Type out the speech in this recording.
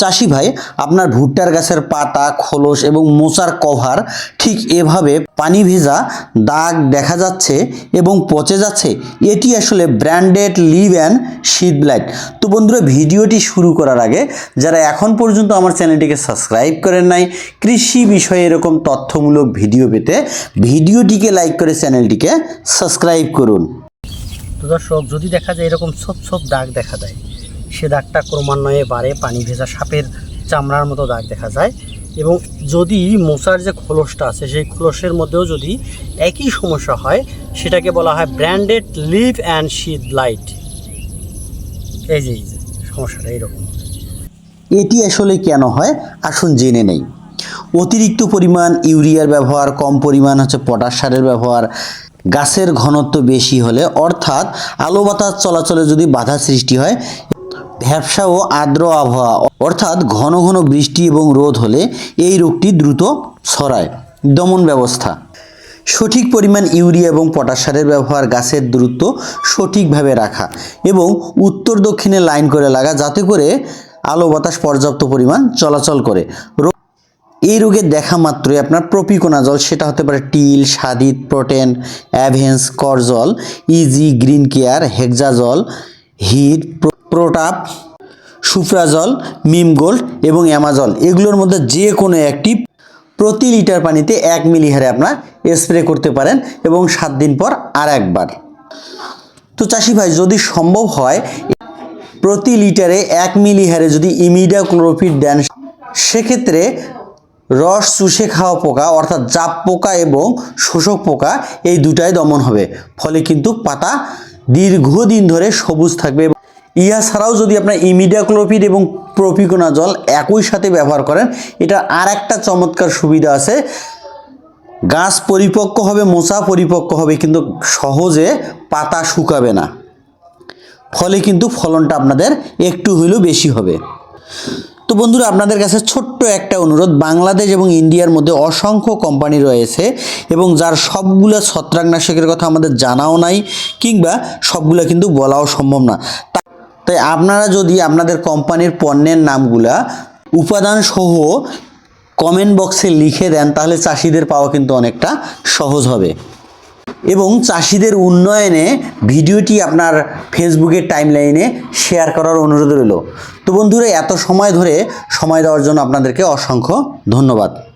চাষি ভাই, আপনার ভুট্টার গাছের পাতা, খোলস এবং মোচার কভার ঠিক এভাবে পানি ভেজা দাগ দেখা যাচ্ছে এবং পচে যাচ্ছে। এটি আসলে banded leaf and sheath blight. তো বন্ধুরা, ভিডিওটি শুরু করার আগে যারা এখন পর্যন্ত আমার চ্যানেলটিকে সাবস্ক্রাইব করেন নাই, কৃষি বিষয়ে এরকম তথ্যমূলক ভিডিও পেতে ভিডিওটিকে লাইক করে চ্যানেলটিকে সাবস্ক্রাইব করুন। তো দর্শক, যদি দেখা যায় এরকম ছোপ ছোপ দাগ দেখা যায় সে দাগটা ক্রমান্বয়ে বাড়ে, পানি ভেজা সাপের চামড়ার মতো দাগ দেখা যায়। এবং যদি মশার যে খোলসটা আছে, সেই খোলসের মধ্যেও যদি একই সমস্যা হয়, সেটাকে বলা হয় branded leaf and sheet light. এই এই যে, সমস্যাটা এইরকম। এটি আসলে কেন হয়? আসুন জেনে নেই। অতিরিক্ত পরিমাণ ইউরিয়ার ব্যবহার, কম পরিমাণ হচ্ছে পটাশ সারের ব্যবহার, গাছের ঘনত্ব বেশি হলে অর্থাৎ আলো বাতাস চলাচলে যদি বাধা সৃষ্টি হয় ভ্যাবসা ও আর্দ্র আবহাওয়া, অর্থাৎ ঘন ঘন বৃষ্টি এবং রোদ হলে এই রোগটি দ্রুত ছড়ায়। দমন ব্যবস্থা। সঠিক পরিমাণ ইউরিয়া এবং পটাশ সারের ব্যবহার গাছের দূরত্ব সঠিকভাবে রাখা এবং উত্তর দক্ষিণে লাইন করে লাগা যাতে করে আলো বাতাস পর্যাপ্ত পরিমাণ চলাচল করে। রোগ এই রোগের দেখা মাত্রই আপনার প্রপিকোনাজল, সেটা হতে পারে টিল, সাদিত, প্রোটেন, অ্যাভেন্স করজল easy, green care hexazole hit প্রোটাপ সুফ্রাজল মিমগোল্ড এবং অ্যামাজল। এগুলোর মধ্যে যে কোনো একটি প্রতি লিটার পানিতে এক মিলি হারে আপনার স্প্রে করতে পারেন এবং সাত দিন পর আর একবার। তো চাষি ভাই, যদি সম্ভব হয়, প্রতি লিটারে এক মিলি হারে যদি ইমিডা ক্লোরোফিট দেন, সেক্ষেত্রে রস, চুষে খাওয়া পোকা, অর্থাৎ জাপ পোকা এবং শোষক পোকা, এই দুটাই দমন হবে। ফলে কিন্তু পাতা দীর্ঘদিন ধরে সবুজ থাকবে ইয়া ছাড়াও যদি আপনার ইমিডাক্লোপিড এবং প্রপিকোনা জল একই সাথে ব্যবহার করেন, এটা আর একটা চমৎকার সুবিধা আছে। গাছ পরিপক্ক হবে, মোচা পরিপক্ক হবে, কিন্তু সহজে পাতা শুকাবে না। ফলে কিন্তু ফলনটা আপনাদের একটু হইলেও বেশি হবে। তো বন্ধুরা, আপনাদের কাছে ছোট্ট একটা অনুরোধ, বাংলাদেশ এবং ইন্ডিয়ার মধ্যে অসংখ্য কোম্পানি রয়েছে এবং যার সবগুলো ছত্রাকনাশকের কথা আমাদের জানাও নাই, কিংবা সবগুলো কিন্তু বলাও সম্ভব না। তাই আপনারা যদি আপনাদের কোম্পানির পণ্যের নামগুলা উপাদান সহ কমেন্ট বক্সে লিখে দেন, তাহলে চাষিদের পাওয়া কিন্তু অনেকটা সহজ হবে। এবং চাষিদের উন্নয়নে ভিডিওটি আপনার ফেসবুকের টাইমলাইনে শেয়ার করার অনুরোধ রইল। তো বন্ধুরা, এত সময় ধরে সময় দেওয়ার জন্য আপনাদেরকে অসংখ্য ধন্যবাদ।